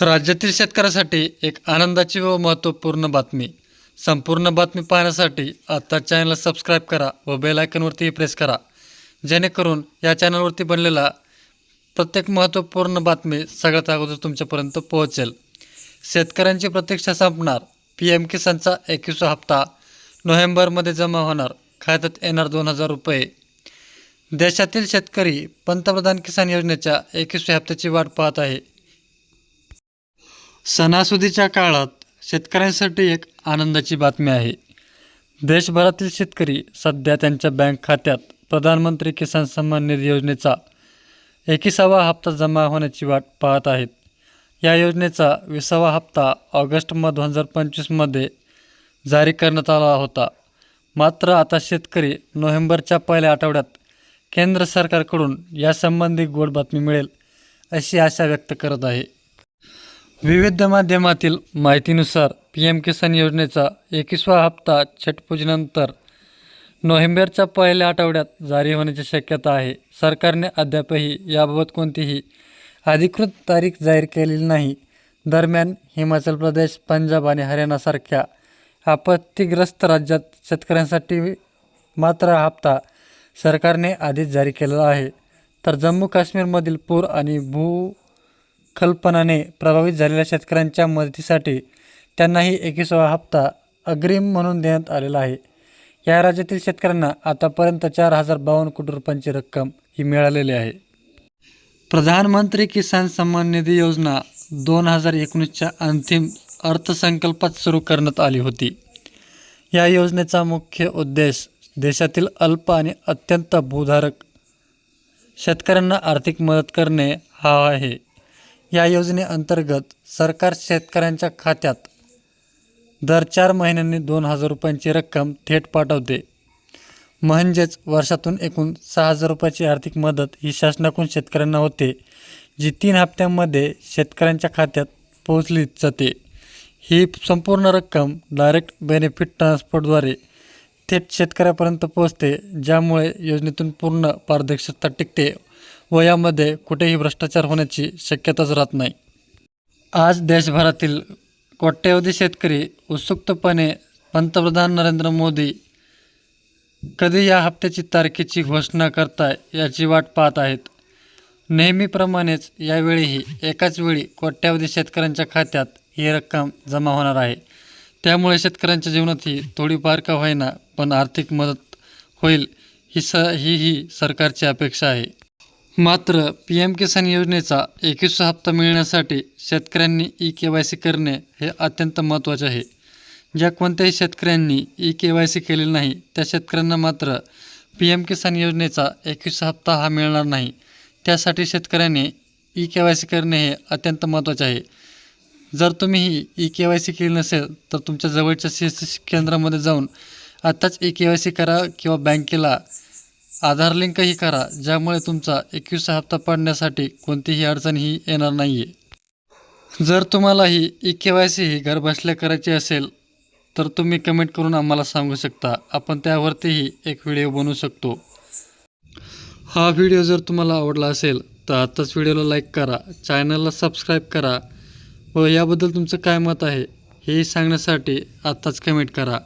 राज्यातील शेतकऱ्यासाठी एक आनंदाची व महत्त्वपूर्ण बातमी. संपूर्ण बातमी पाहण्यासाठी आता चॅनलला सबस्क्राईब करा व बेल आयकनवरती प्रेस करा. जेणेकरून या चॅनलवरती बनलेला प्रत्येक महत्त्वपूर्ण बातमी सगळ्यात अगोदर तुमच्यापर्यंत पोहोचेल. शेतकऱ्यांची प्रतीक्षा संपणार. पी एम किसानचा एकवीसवा हप्ता नोव्हेंबरमध्ये जमा होणार. खात्यात येणार दोन हजार रुपये. देशातील शेतकरी पंतप्रधान किसान योजनेच्या एकवीसव्या हप्त्याची वाट पाहत आहे. सणासुदीच्या काळात शेतकऱ्यांसाठी एक आनंदाची बातमी आहे. देशभरातील शेतकरी सध्या त्यांच्या बँक खात्यात प्रधानमंत्री किसान सन्मान निधी योजनेचा एकविसावा हप्ता जमा होण्याची वाट पाहत आहेत. या योजनेचा विसावा हप्ता ऑगस्ट म दोन हजार पंचवीसमध्ये जारी करण्यात आला होता. मात्र आता शेतकरी नोव्हेंबरच्या पहिल्या आठवड्यात केंद्र सरकारकडून यासंबंधी गोड बातमी मिळेल अशी आशा व्यक्त करत आहे. विविध माध्यमातील माहितीनुसार पी एम किसान योजनेचा एकवीसवा हप्ता छटपूजेनंतर नोव्हेंबरच्या पहिल्या आठवड्यात जारी होण्याची शक्यता आहे. सरकारने अद्यापही याबाबत कोणतीही अधिकृत तारीख जाहीर केलेली नाही. दरम्यान हिमाचल प्रदेश पंजाब आणि हरियाणासारख्या आपत्तीग्रस्त राज्यात शेतकऱ्यांसाठी मात्र हा हप्ता सरकारने आधीच जारी केलेला आहे. तर जम्मू काश्मीरमधील पूर आणि भू कल्पनाने प्रभावित झालेल्या शेतकऱ्यांच्या मदतीसाठी त्यांनाही एकविसावा हप्ता अग्रिम म्हणून देण्यात आलेला आहे. या राज्यातील शेतकऱ्यांना आतापर्यंत चार हजार बावन्न कोटी रुपयांची रक्कम ही मिळालेली आहे. प्रधानमंत्री किसान सन्मान निधी योजना दोन हजार एकोणीसच्या अंतिम अर्थसंकल्पात सुरू करण्यात आली होती. या योजनेचा मुख्य उद्देश देशातील अल्प आणि अत्यंत भूधारक शेतकऱ्यांना आर्थिक मदत करणे हा आहे. या योजनेअंतर्गत सरकार शेतकऱ्यांच्या खात्यात दर चार महिन्यांनी दोन हजार रुपयांची रक्कम थेट पाठवते. म्हणजेच वर्षातून एकूण सहा हजार रुपयाची आर्थिक मदत ही शासनाकडून शेतकऱ्यांना होते जी तीन हप्त्यांमध्ये शेतकऱ्यांच्या खात्यात पोहोचली जाते. ही संपूर्ण रक्कम डायरेक्ट बेनिफिट ट्रान्सपोर्टद्वारे थेट शेतकऱ्यापर्यंत पोहोचते ज्यामुळे योजनेतून पूर्ण पारदर्शकता टिकते. व यामध्ये कुठेही भ्रष्टाचार होण्याची शक्यताच राहत नाही. आज देशभरातील कोट्यवधी शेतकरी उत्सुकपणे पंतप्रधान नरेंद्र मोदी कधी या हप्त्याची तारखेची घोषणा करताय याची वाट पाहत आहेत. नेहमीप्रमाणेच यावेळीही एकाच वेळी कोट्यावधी शेतकऱ्यांच्या खात्यात ही रक्कम जमा होणार आहे. त्यामुळे शेतकऱ्यांच्या जीवनातही थोडीफार का होईना पण आर्थिक मदत होईल ही स ही ही सरकारची अपेक्षा आहे. मात्र पी एम किसान योजनेचा एकवीस हप्ता मिळण्यासाठी शेतकऱ्यांनी ई के वाय सी करणे हे अत्यंत महत्त्वाचे आहे. ज्या कोणत्याही शेतकऱ्यांनी ई के वाय सी केलेली नाही त्या शेतकऱ्यांना मात्र पी एम किसान योजनेचा एकवीस हप्ता हा मिळणार नाही. त्यासाठी शेतकऱ्यांनी ई के वाय सी करणे हे अत्यंत महत्त्वाचे आहे. जर तुम्ही ही ई के वाय सी केली नसेल तर तुमच्या जवळच्या सी एस केंद्रामध्ये जाऊन आत्ताच ई के वाय सी करा किंवा बँकेला आधार लिंकही करा ज्यामुळे तुमचा एकवीसा हप्ता पडण्यासाठी कोणतीही अडचण ही येणार नाही आहे जर तुम्हाला ही ई के वाय सी ही घरबसल्या करायची असेल तर तुम्ही कमेंट करून आम्हाला सांगू शकता. आपण त्यावरतीही एक व्हिडिओ बनवू शकतो. हा व्हिडिओ जर तुम्हाला आवडला असेल तर आत्ताच व्हिडिओला लाईक करा चॅनलला सबस्क्राईब करा व याबद्दल तुमचं काय मत आहे हे सांगण्यासाठी आत्ताच कमेंट करा.